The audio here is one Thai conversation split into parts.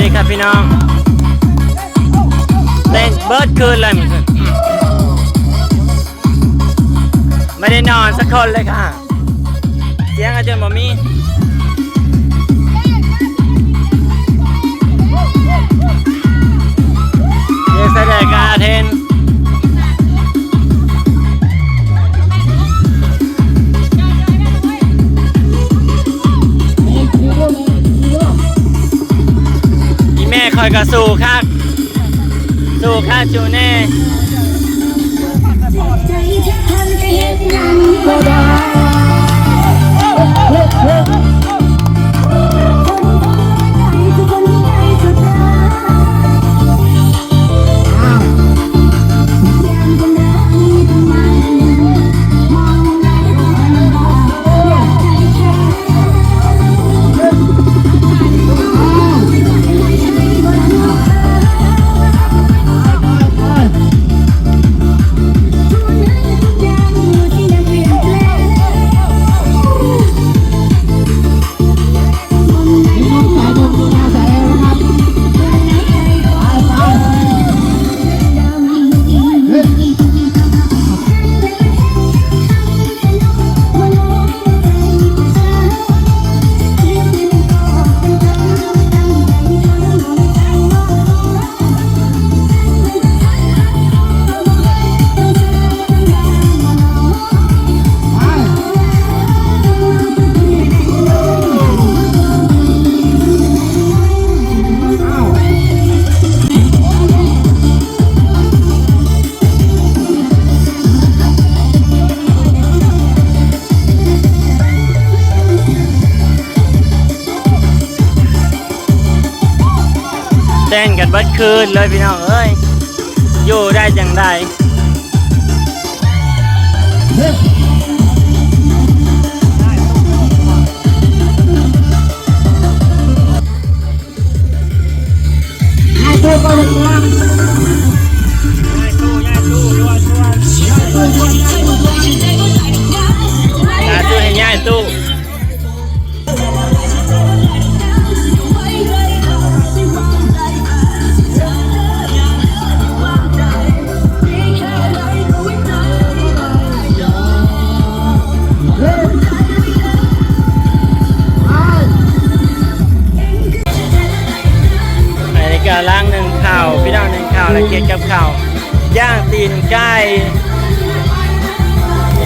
ดีครับพี่น้องเต้นเบิร์ดคืนเลยไม่ได้นอนสักคนเลยค่ะ เสียงอาจารย์บอมีเยสเดกาเทน อีแม่คอยกระสู่คักสู่คักจูเน่ใจจะทำให้เห็นนั้นก็ได้ คืนเลยพี่น้องเอ้ยอยู่ได้อย่างไร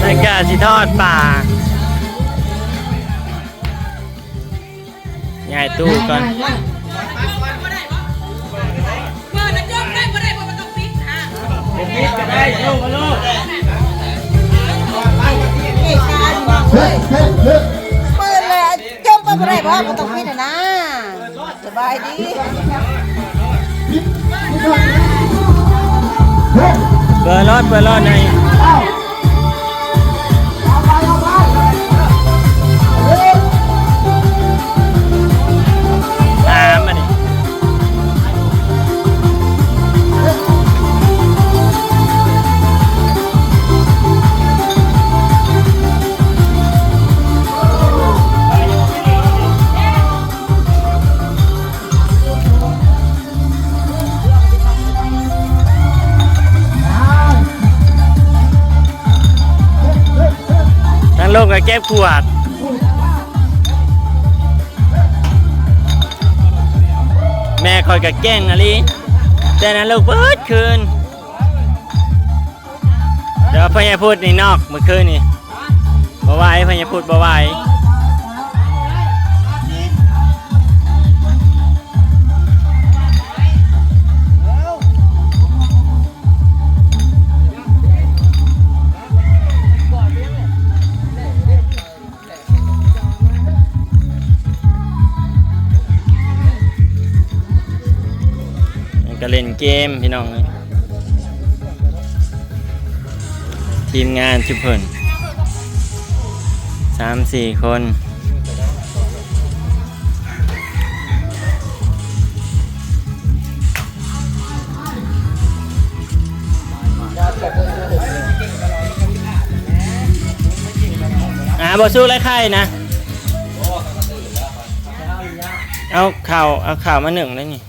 แล้วก็สิทอดป่าง่ายตู้ก่อนเมื่อนะจบได้บ่ได้บ่มันต้องฟิตอะจะได้โยกมาโลกเปิดเลยจมไปบ่ได้เพราะมันต้องพิดนะสบายดีเบอร์รอดเบอร์รอดใน แก้บขวด แม่คอยกับแกล้งอะไรแต่นั้นลูกเบิดคืน เดี๋ยวพญาพูดนี่นอกเมื่อคืนนี่บ่ไหวพญาพูดบ่ไหว ก็เล่นเกมพี่น้องเลยทีมงานชุบเพิ่นสามสี่คนอาบอสู้ไรไข่นะ เอาข่าวเอาข่าวมาหนึ่งได้นี่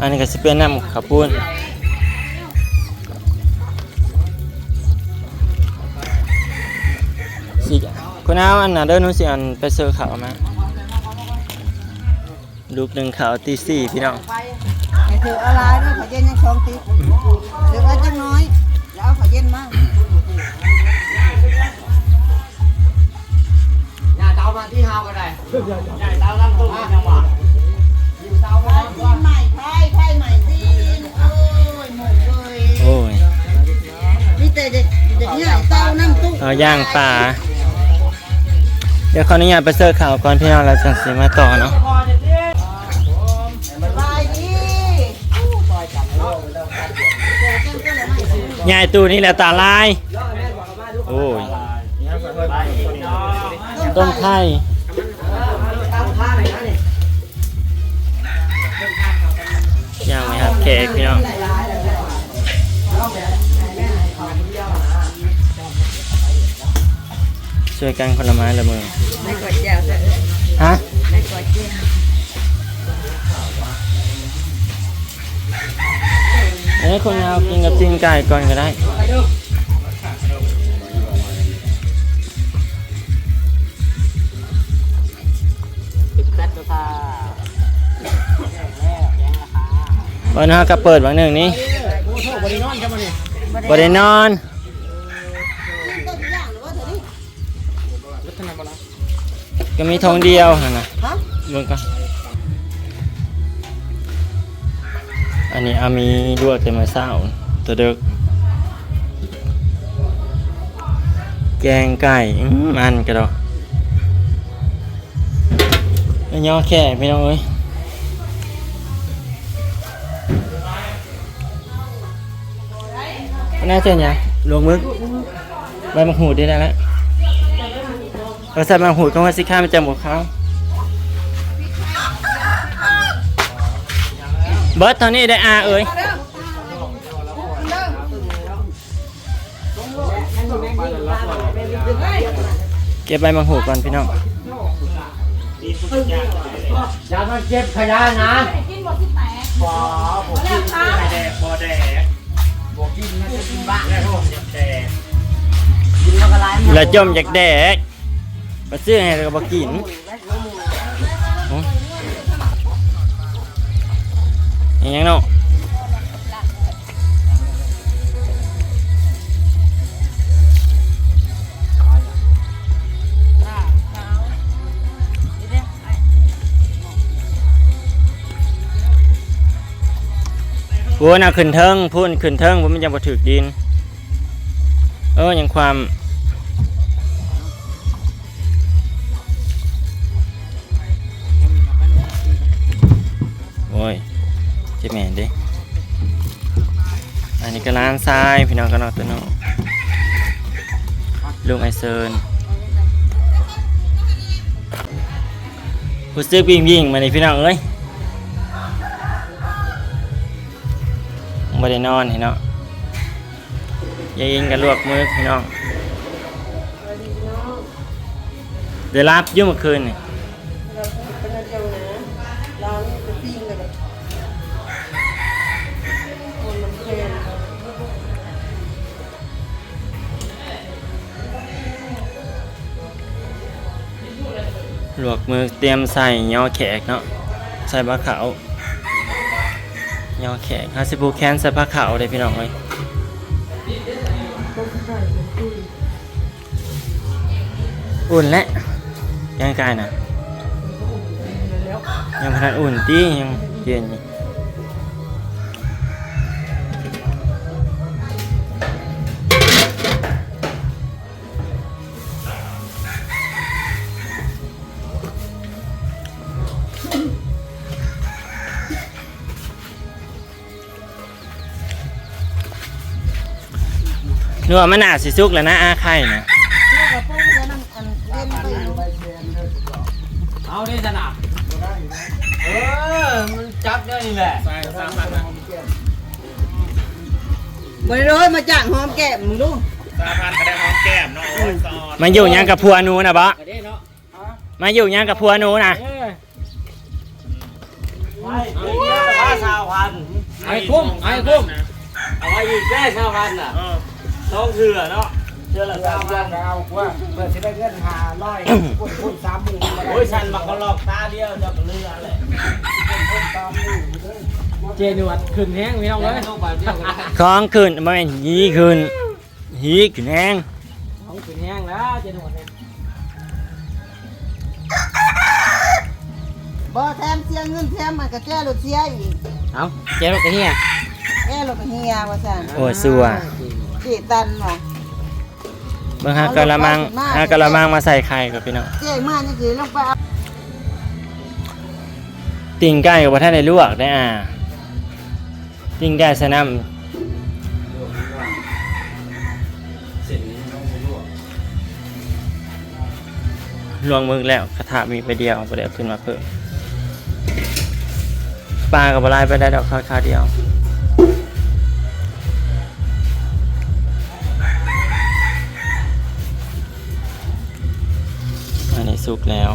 อันนี้ก็สิเป็นน้ำข้าวปุ้นสิคุณเอาอันน่ะเด้อหนูสิอันไปเสิร์ฟข่าวมาลูกหนึ่งข่าวตีสี่พี่น้องไอ้เธออะไรนี่ขอเย็นยังสองติ๊กเดี๋ยวเอาจังน้อยแล้วเอาขอเย็นมาก nhà tao mà đi hao cái này nhà tao làm tụng nhà mà nhiều tao ไพ่ใหม่ไพ่ไเด็กเตานั่งตู้เอาย่างปลาเดี๋ยวขออนุญาตไปเสิร์ฟข่าวก่อนพี่น้องเราจะสิมาต่อเนาะยายตู้นี่แหละตาลาย โอ้ย ต้นไข่ย่างไหมครับเค้กพี่น้อง ช่วยกันคนละไม้ละมือไม่กดแก้วเถอะฮะไม่กดแก้วเอ้ยคนเอากินกับจีนไก่ก่อนก็ได้ cắt cho ta วันนี้ก็เปิดวันหนึ่งนี้ bố thô bố đi non cho mà nè บได้นอนต้น ก็มีทองเดียวนั่นนะฮะเบิ่งก่อนอันนี้อามีลวกแต่มาเศร้าตัวเด็กแกงไก่อื้อมันกระดอกไอ้ย่อแค่พี่น้องเอ้ยน่าเจอเนี่ยลวงมึกใบมะหูดได้แล้ว เราใส่มะหูดก็ว่าสิข้ามันจะหมดเขาเบิร์ดเท่านี้ได้อาเอ้ยเก็บใบมะหูดก่อนพี่น้อง dạ nó chết khai ra nè กินหมดที่แตก bỏ bộ kim này đẹp bò đẹp bộ kim nó sẽ kim bạn đẹp không đẹp kim nó cái lái แล้วจมจากแดก มาซื้อให้แล้วก็บอกินอยอิหยังเนาะพูนเอาขึ้นเทิงพูนขึ้นเทิงผมมันยังบ่ถึกดิน เออยังความ เจ็บแม่นเดิอันนี้ก็ร้านทรายพี่น้องก็นอกตัวน้องลุงไอเซิร์นผู้ซื้อวิ่งวิ่งมาในพี่น้องเอ้ยม่ได้นอนเห็นเนาะยายอิงก็ลวกมือพี่น้องเดี๋ยวรับยุ่งเมื่อคืนนี่ ลวกมือเตรียมใส่ยอแขกเนาะใส่ผ้าขาวยอแขกฮาสิผูกแขนใส่ผ้าขาวเลยพี่น้องเลยอุ่นแล้วยังกายนะยังพนันอุ่นตียังเย็นอยู่ นัวมันหนาสิซุกแล้วนะอาไข่นะเชื่อกับพวกนี้นั่นอันเล่นไปอยู่เอา đi ra nào ờ mình chắc đây nè sai sang mặt nè บ่ได้เลยมาจ้างหอมแก้มมึงดูสาพันก็ได้หอมแก้มเนาะโอ้ยซอนมาอยู่หยังกับผัวหนูนะบ่ไปเด้เนาะมาอยู่หยังกับผัวหนูนะไปเอาชาวพันไอ้คุ้มไอ้คุ้มเอาไว้อีกได้ชาวพันอะต้อ งเถื่อเนาะเถื่อละชาวพันเอาว่าเพื่อจะได้เงินหาร้อยพุ่นพุ่นสามหมื่นมาโอ้ยฉันมาเขาหลอกตาเดียวจะเรือเลยเจนวดขึ้นแห้งพี่น้องเลยของขึ้นบ่แม่นหีขึ้นหีขึ้นแฮงของขึ้นแห้งแล้วเจนวดเนี่ยบ่แถมเสียเงินแถมมันก็แก้รถเสียอีกเอาเจ๊รถกันเฮียแก้รถก็เฮียว่าซั่นโอ้ยสัว จีตันว่ะเบิ่งหากะละมังหากะละมังมาใส่ไข่กับพี่น้องเจ๊มาจังซี่ลงไปเอาติ่งไก่กับบ่ทันได้ลวกได้อ่าติ่งไก่ใส่น้ำลวงมึกแล้วกระทะมีไปเดียวบ่ได้เอาขึ้นมาเพิ่มปลากับบ่ลายไปได้ดอกคาๆเดียว สุกแล้ว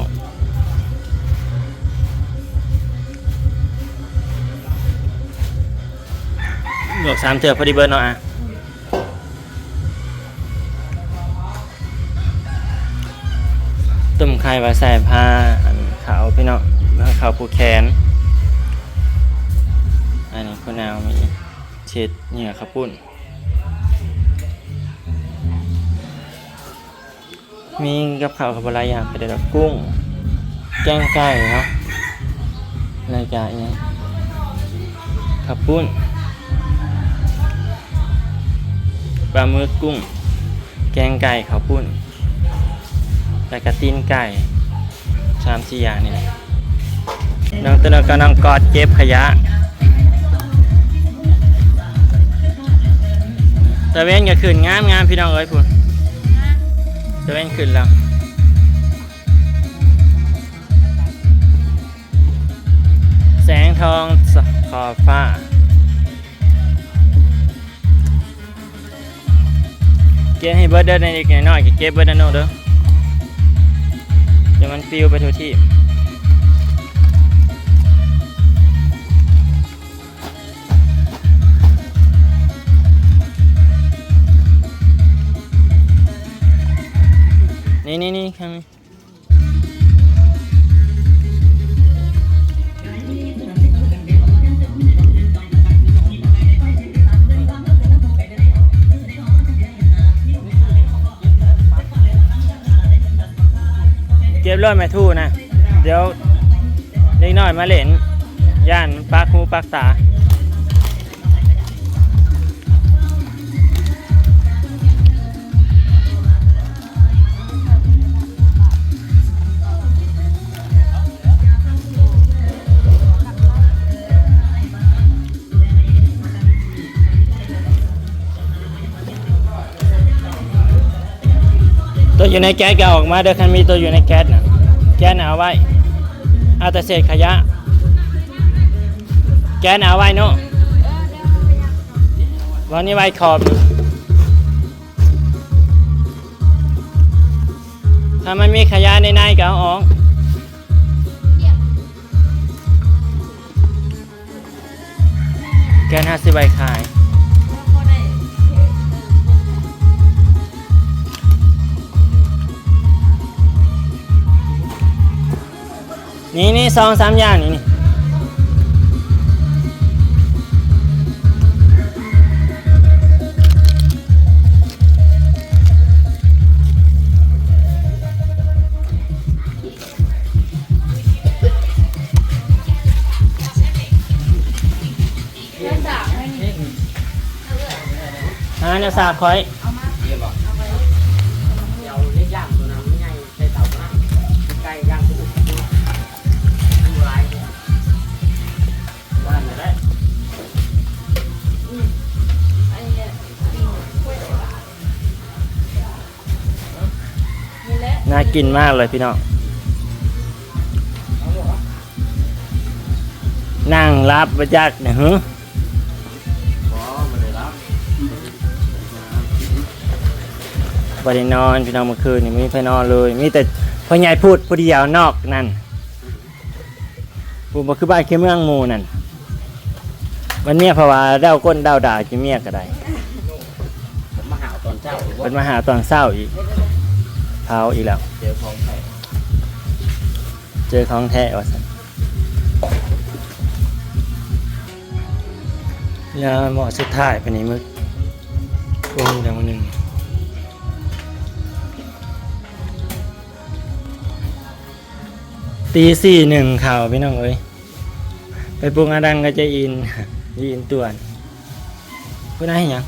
หลวกสามเถื่อพอดีเบิร์นเนาะอะตุ่มไข่ไว้ใส่ผ้าอันขาวพี่เนาะแล้วขาวผูกแขน อันนี้คุณนาวมีเช็ดเหงื่อข้าวปุ้น มีกับข้าวกับอะไรอย่างไปเดี๋ยวกุ้ง แกงไก่เนาะรายการนี้ข้าวปุ้นปลาหมึกกุ้ง แกงไก่ข้าวปุ้นแล้วก็ตีนไก่สามสี่อย่างนี่แหละน้องตัวน้องก็น้องกอดเก็บขยะตะเวนก็ขึ้นงามงามพี่น้องเอ้ยพุ่น จะเวนขึ้นแล้วแสงทองสขอบฟ้า เก็บให้เบิร์ดเดินในอีกหน่อยเก็บเบิร์ดนโนเด้อเดี๋ยวมันฟิวไปทั่วที่ นี่นี่นี่ข้างนี้เก็บรอดแม่ทู่นะ เดี๋ยวเล็กน้อยมาเล่น ย่านปักหูปักตา อยู่ในแก๊สก็ออกมาเด้อคันมีตัวอยู่ในแก๊สนะแก๊สน่ะเอาไว้เอาแต่เศษขยะ แก๊สน่ะเอาไว้เนาะวันนี้ไว้ขอบ ถ้ามันมีขยะในในก็เอาออกแก๊สห้าสิบใบข สองสามอย่างนี่นี่หาเนี่ยสาคอย กินมากเลยพี่น้องนั่งรับประจักษ์เนี่ยฮึอ๋อมาเลยรับบรินอนพี่น้องเมื่อคืนนี่ไม่มีไปนอนเลย มีแต่พ่อใหญ่พูดผู้เดียวนอกนั่นพูดบ่คือบ้านคือเมืองหมู่นั่นวันเนี้ยเพราะว่าเด้าก้นเด้าด่าจิเมียก็ได้ผมมาหาตอนเจ้าหรือว่าเป็นมาหาตอนเศร้าอีก เผาอีกแล้ว เจอของแท้เจอของแท้วะสันแล้วหมอสุดท้ายไปนี้มึกวงเดียวหนึ่งตีสี่หนึ่งข่าวพี่น้องเอ้ยไปปรุงอาดังก็จะอินยีอินตัวนพูดได้ยัง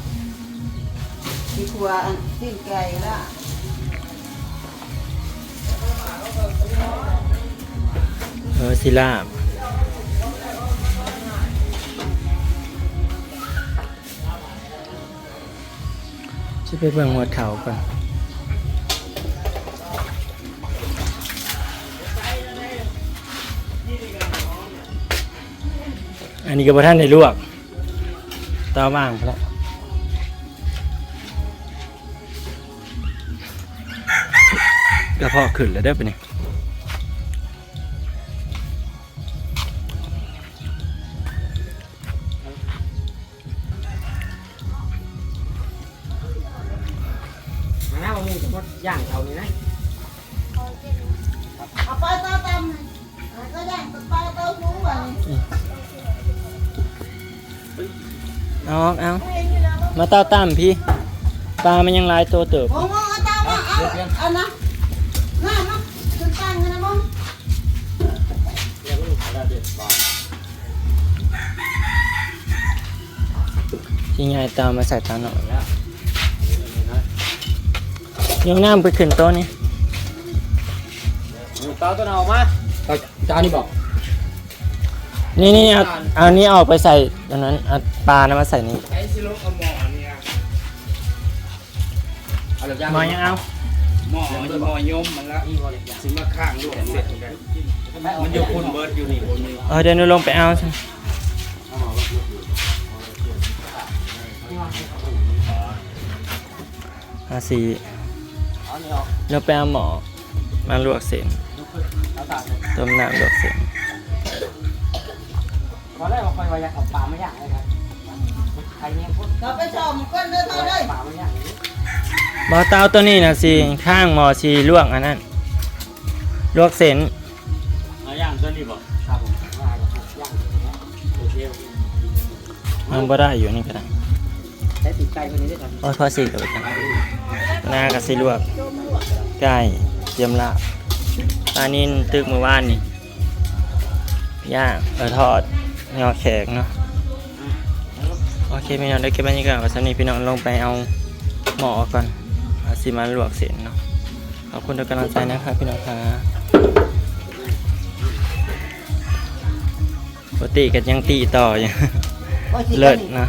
ที่ครัวอันสิ้นไก่ละ เออศิลาจะไปเบิ่งหัวเขาก่อนอันนี้ก็บ่ท่านได้ลวกตาว่างพอแล้ว กระเพาะขึ้นแล้วเด้อปะเนี่ยมาหน้าว่ามึงจะพดย่างเขานี่นะเอาไปเต้าตำก็ย่างไปเต้าหมูอะนี่เอาเอามาเต้าตั้มพี่ปลามันยังหลายตัวเติบ โอ้โหเอาเต้ามาเอาเอานะ น่ามาขึ้นตั้งกันนะมึงที่ไงเตามาใส่ตาหน่อยยังน้ำไปขึ้นโต๊ะนี่เตาตัว nào mà ตานี่บอกนี่นี่เอาเอานี้ออกไปใส่ตรงนั้นเอาปลานะมาใส่นี่เอาเลยย่างมายังเอา หม้อมันหม้อยมมันละนี่พอเลยย่างสิมาข้างลูกเสร็จกันมันอยู่คุณเบิร์ดอยู่นี่คนนี้เออเดี๋ยวหนูลงไปเอาสิเอาสีเอานี่ออกเราไปเอาหมอมาลวกเส้นเอาตาเลยต้มน้ำลวกเส้นพอแล้วคอยว่าอยากเอาปลาไม่ย่างเลยครับใครเนี่ยพดเราไปชมก้นเด้อเท่าเลยปลาไม่ย่างนี่ บอเตาตัวนี้นะสิข้างหมอชีลวกอันนั้นลวกเส้นเอาย่างตัวนี้บอกครับผมว่าจะย่างโอเคโอเคมันบ่ได้อยู่นี่ก็ได้ใช้ติดไก่คนนี้ด้วยกันโอ้ยพอสีกับไปกันหน้ากับสิลวกไก่เตรียมลาบปลานินตึกเมื่อวานนี่ย่างเออทอดงอแขกเนาะโอเคพี่น้องได้เก็บบรรยากาศวันนี้พี่น้องลงไปเอา หมอก่อนเอาสิมาลวกเส้นเนาะขอบคุณทุกกำลังใจนะครับพี่น้องครับปกติกันยังตีต่ออยู่ว่าสิเลิศกันนี่นะ